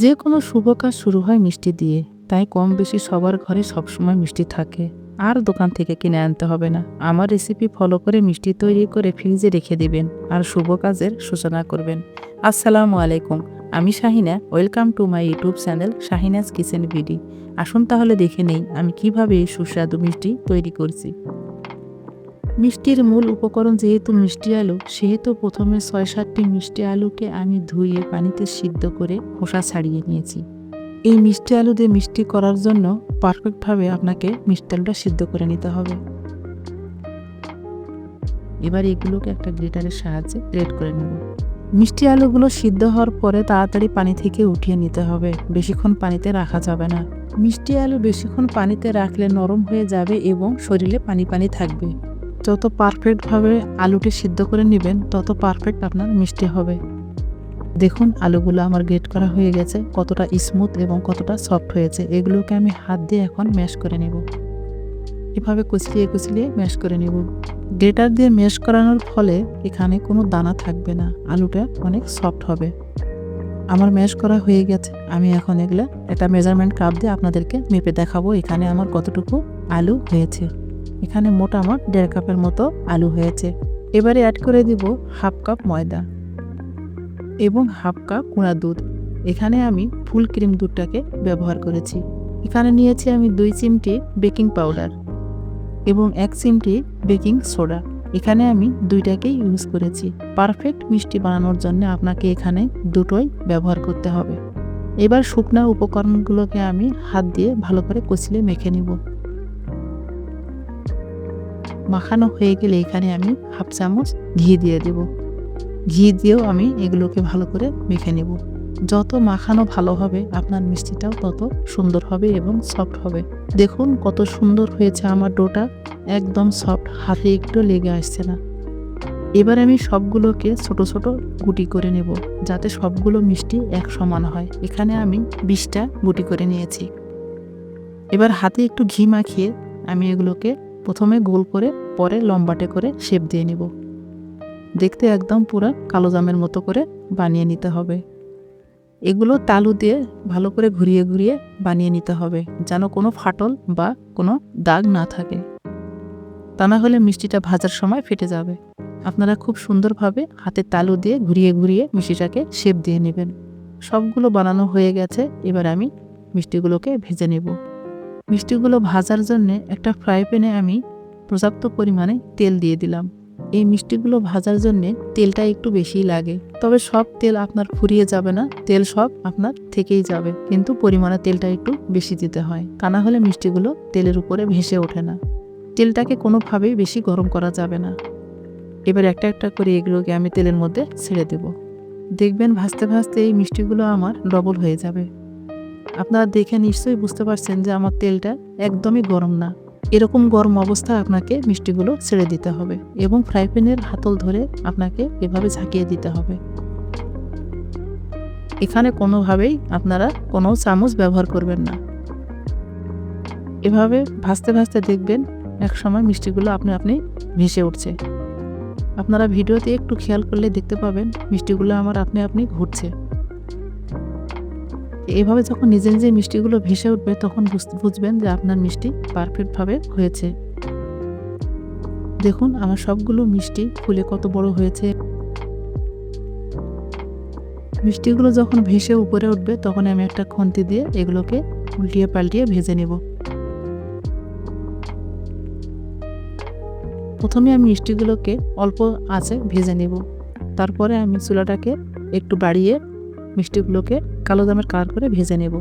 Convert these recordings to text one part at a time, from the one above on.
যে কোনো শুভ কাজ শুরু হয় মিষ্টি দিয়ে, তাই কম বেশি সবার ঘরে সবসময় মিষ্টি থাকে। আর দোকান থেকে কিনে আনতে হবে না। আমার রেসিপি ফলো করে মিষ্টি তৈরি করে ফ্রিজে রেখে দিবেন আর শুভ কাজের সূচনা করবেন। আসসালামু আলাইকুম, আমি Shahina. Welcome to my YouTube channel Shahinaz kitchen ভিডি আসুন তাহলে দেখে নেই আমি কীভাবে এই সুস্বাদু মিষ্টি তৈরি করছি। মিষ্টির মূল উপকরণ যেহেতু মিষ্টি আলু, সেহেতু প্রথমে ছয় সাতটি মিষ্টি আলুকে আমি ধুয়ে পানিতে সিদ্ধ করে খোসা ছাড়িয়ে নিয়েছি। এই মিষ্টি আলু দিয়ে মিষ্টি করার জন্য পারফেক্টভাবে আপনাকে মিষ্টি আলুটা সিদ্ধ করে নিতে হবে। এবার এগুলোকে একটা গ্রেটারের সাহায্যে গ্রেট করে নেব। মিষ্টি আলুগুলো সিদ্ধ হওয়ার পরে তাড়াতাড়ি পানি থেকে উঠিয়ে নিতে হবে। বেশিক্ষণ পানিতে রাখা যাবে না। মিষ্টি আলু বেশিক্ষণ পানিতে রাখলে নরম হয়ে যাবে এবং শরীরে পানি পানি থাকবে। যত পারফেক্টভাবে আলুটি সিদ্ধ করে নেবেন, তত পারফেক্ট আপনার মিষ্টি হবে। দেখুন, আলুগুলো আমার গ্রেট করা হয়ে গেছে, কতটা স্মুথ এবং কতটা সফট হয়েছে। এগুলোকে আমি হাত দিয়ে এখন ম্যাশ করে নেব। এভাবে কুচলিয়ে কুচলিয়ে ম্যাশ করে নেব। গ্রেটার দিয়ে ম্যাশ করানোর ফলে এখানে কোনো দানা থাকবে না, আলুটা অনেক সফট হবে। আমার ম্যাশ করা হয়ে গেছে, আমি এখন এগুলো একটা মেজারমেন্ট কাপ দিয়ে আপনাদেরকে মেপে দেখাবো এখানে আমার কতটুকু আলু হয়েছে। এখানে মোটামুট দেড় কাপের মতো আলু হয়েছে। এবারে অ্যাড করে দিব হাফ কাপ ময়দা এবং হাফ কাপ কুড়া দুধ। এখানে আমি ফুল ক্রিম দুধটাকে ব্যবহার করেছি। এখানে নিয়েছি আমি দুই চিমটি বেকিং পাউডার এবং এক চিমটি বেকিং সোডা। এখানে আমি দুইটাকেই ইউজ করেছি। পারফেক্ট মিষ্টি বানানোর জন্য আপনাকে এখানে দুটোই ব্যবহার করতে হবে। এবার শুকনা উপকরণগুলোকে আমি হাত দিয়ে ভালো করে কচলে মেখে নিব। মাখানো হয়ে গেলে এখানে আমি হাফ চামচ ঘি দিয়ে দেব। ঘি দিয়েও আমি এগুলোকে ভালো করে মেখে নেব। যত মাখানো ভালো হবে, আপনার মিষ্টিটাও তত সুন্দর হবে এবং সফট হবে। দেখুন কত সুন্দর হয়েছে আমার ডোটা। একদম সফট হাতে একটু লেগে আসছে না। এবার আমি সবগুলোকে ছোট ছোট গুটি করে নেব, যাতে সবগুলো মিষ্টি এক সমান হয়। এখানে আমি বিশটা গুটি করে নিয়েছি। এবার হাতে একটু ঘি মাখিয়ে আমি এগুলোকে প্রথমে গোল করে, পরে লম্বাটে করে শেপ দিয়ে নিব। দেখতে একদম পুরো কালো জামের মতো করে বানিয়ে নিতে হবে। এগুলো তালু দিয়ে ভালো করে ঘুরিয়ে ঘুরিয়ে বানিয়ে নিতে হবে, যেন কোনো ফাটল বা কোনো দাগ না থাকে। তা না হলে মিষ্টিটা ভাজার সময় ফেটে যাবে। আপনারা খুব সুন্দরভাবে হাতে তালু দিয়ে ঘুরিয়ে ঘুরিয়ে মিষ্টিটাকে শেপ দিয়ে নেবেন। সবগুলো বানানো হয়ে গেছে, এবার আমি মিষ্টিগুলোকে ভেজে নেব। মিষ্টিগুলো ভাজার জন্য একটা ফ্রাই প্যানে আমি পর্যাপ্ত পরিমাণে তেল দিয়ে দিলাম। এই মিষ্টিগুলো ভাজার জন্য তেলটা একটু বেশিই লাগে। তবে সব তেল আপনার ফুরিয়ে যাবে না, তেল সব আপনার থেকেই যাবে। কিন্তু পরিমাণে তেলটা একটু বেশি দিতে হয়। তা না হলে মিষ্টিগুলো তেলের উপরে ভেসে ওঠে না। তেলটাকে কোনোভাবেই বেশি গরম করা যাবে না। এবার একটা একটা করে এগুলোকে আমি তেলের মধ্যে ছেড়ে দেব। দেখবেন ভাজতে ভাজতে এই মিষ্টিগুলো আমার ডবল হয়ে যাবে। আপনারা দেখে নিশ্চয়ই বুঝতে পারছেন যে আমার তেলটা একদমই গরম না। এরকম গরম অবস্থায় আপনাকে মিষ্টিগুলো ছেড়ে দিতে হবে এবং ফ্রাই প্যানের হাতল ধরে আপনাকে এভাবে ঝাঁকিয়ে দিতে হবে। এখানে কোনোভাবেই আপনারা কোনো চামচ ব্যবহার করবেন না। এভাবে ভাজতে ভাজতে দেখবেন এক সময় মিষ্টিগুলো আপনি আপনি ভেসে উঠছে। আপনারা ভিডিওতে একটু খেয়াল করলে দেখতে পাবেন মিষ্টিগুলো আমার আপনি আপনি ঘুরছে। এভাবে যখন নিজে নিজে মিষ্টিগুলো ভেসে উঠবে, তখন বুঝবেন যে আপনার মিষ্টি পারফেক্টভাবে হয়েছে। দেখুন, আমার সবগুলো মিষ্টি ফুলে কত বড় হয়েছে। মিষ্টিগুলো যখন ভেসে উপরে উঠবে, তখন আমি একটা খন্তি দিয়ে এগুলোকে উল্টিয়ে পাল্টিয়ে ভেজে নেব। প্রথমে আমি মিষ্টিগুলোকে অল্প আঁচে ভেজে নেব। তারপরে আমি চুলাটাকে একটু বাড়িয়ে মিষ্টিগুলোকে কালো দামের কালার করে ভেজে নেব।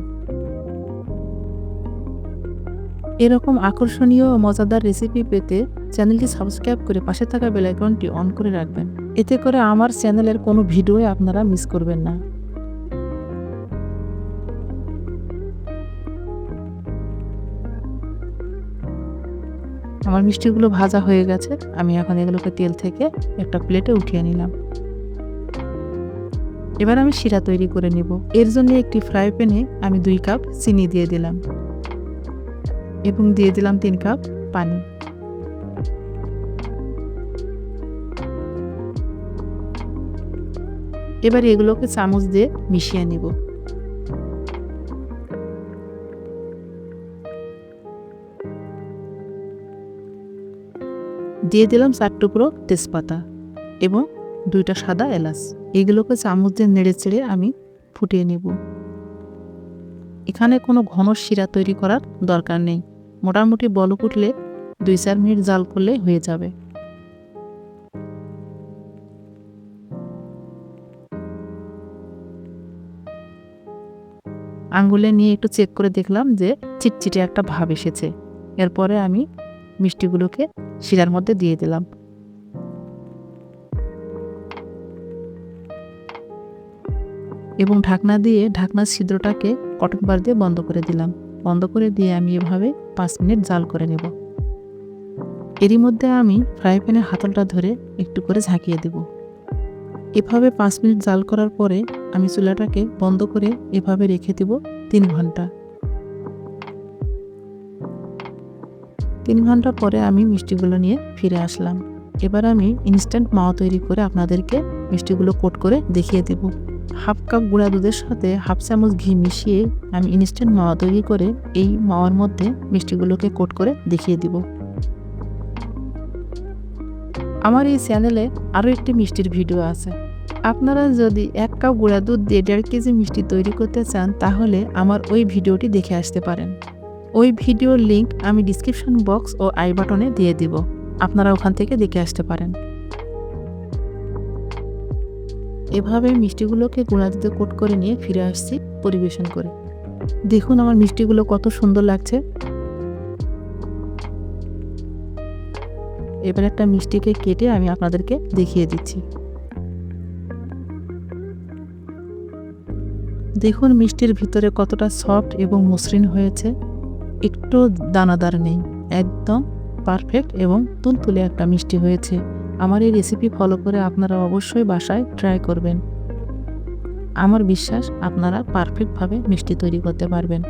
এরকম আকর্ষণীয় ও মজাদার রেসিপি পেতে চ্যানেলটি সাবস্ক্রাইব করে পাশে থাকা বেলাইকনটি অন করে রাখবেন। এতে করে আমার চ্যানেলের কোনো ভিডিও আপনারা মিস করবেন না। আমার মিষ্টিগুলো ভাজা হয়ে গেছে। আমি এখন এগুলোকে তেল থেকে একটা প্লেটে উঠিয়ে নিলাম। এবার আমি শিরা তৈরি করে নেব। এর জন্য একটি ফ্রাই প্যানে আমি দুই কাপ চিনি দিয়ে দিলাম এবং দিয়ে দিলাম তিন কাপ পানি। এবার এগুলোকে চামচ দিয়ে মিশিয়ে নেব। দিয়ে দিলাম চার টুকরো তেজপাতা এবং দুইটা সাদা এলাচ। এগুলোকে চামচ দিয়ে নেড়ে চেড়ে আমি ফুটিয়ে নেব। এখানে কোনো ঘন শিরা তৈরি করার দরকার নেই। মোটামুটি বলক উঠলে দুই চার মিনিট জাল করলে হয়ে যাবে। আঙ্গুলে নিয়ে একটু চেক করে দেখলাম যে চিটচিটে একটা ভাব এসেছে। এরপরে আমি মিষ্টিগুলোকে শিরার মধ্যে দিয়ে দিলাম। এবং ঢাকনা দিয়ে ঢাকনার ছিদ্রটাকে কটন বার দিয়ে বন্ধ করে দিলাম। বন্ধ করে দিয়ে আমি এভাবে পাঁচ মিনিট জাল করে নেব। এরই মধ্যে আমি ফ্রাই প্যানের হাতলটা ধরে একটু করে ঝাঁকিয়ে দেব। এভাবে পাঁচ মিনিট জাল করার পরে আমি চুলাটাকে বন্ধ করে এভাবে রেখে দেব তিন ঘণ্টা। তিন ঘণ্টা পরে আমি মিষ্টিগুলো নিয়ে ফিরে আসলাম। এবার আমি ইনস্ট্যান্ট মাওয়া তৈরি করে আপনাদেরকে মিষ্টিগুলো কোট করে দেখিয়ে দেব। হাফ কাপ গুঁড়া দুধের সাথে হাফ চামচ ঘি মিশিয়ে আমি ইনস্ট্যান্ট মাওয়া তৈরি করে এই মাওয়ার মধ্যে মিষ্টিগুলোকে কোট করে দেখিয়ে দিব। আমার এই চ্যানেলে আরও একটি মিষ্টির ভিডিও আছে। আপনারা যদি এক কাপ গুঁড়া দুধ দিয়ে দেড় কেজি মিষ্টি তৈরি করতে চান, তাহলে আমার ওই ভিডিওটি দেখে আসতে পারেন। ওই ভিডিওর লিংক আমি ডিসক্রিপশন বক্স ও আই বাটনে দিয়ে দিব। আপনারা ওখান থেকে দেখে আসতে পারেন। এভাবে মিষ্টিগুলোকে গুঁড়া দুধে কোট করে নিয়ে ফিরে আসছি পরিবেশন করে। দেখুন আমার মিষ্টিগুলো কত সুন্দর লাগছে। এবার একটা মিষ্টিকে কেটে আমি আপনাদেরকে দেখিয়ে দিচ্ছি। দেখুন মিষ্টির ভিতরে কতটা সফট এবং মসৃণ হয়েছে। একটু দানাদার নেই, একদম পারফেক্ট এবং তুলতুলে একটা মিষ্টি হয়েছে। আমার এই রেসিপি ফলো করে আপনারা অবশ্যই বাসায় ট্রাই করবেন। আমার বিশ্বাস, আপনারা পারফেক্টভাবে মিষ্টি তৈরি করতে পারবেন।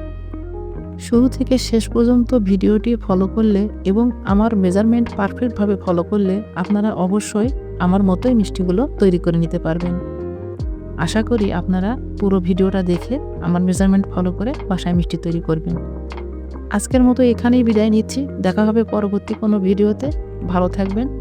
শুরু থেকে শেষ পর্যন্ত ভিডিওটি ফলো করলে এবং আমার মেজারমেন্ট পারফেক্টভাবে ফলো করলে আপনারা অবশ্যই আমার মতোই মিষ্টিগুলো তৈরি করে নিতে পারবেন। আশা করি আপনারা পুরো ভিডিওটা দেখে আমার মেজারমেন্ট ফলো করে বাসায় মিষ্টি তৈরি করবেন। আজকের মতো এখানেই বিদায় নিচ্ছি। দেখা হবে পরবর্তী কোনো ভিডিওতে। ভালো থাকবেন।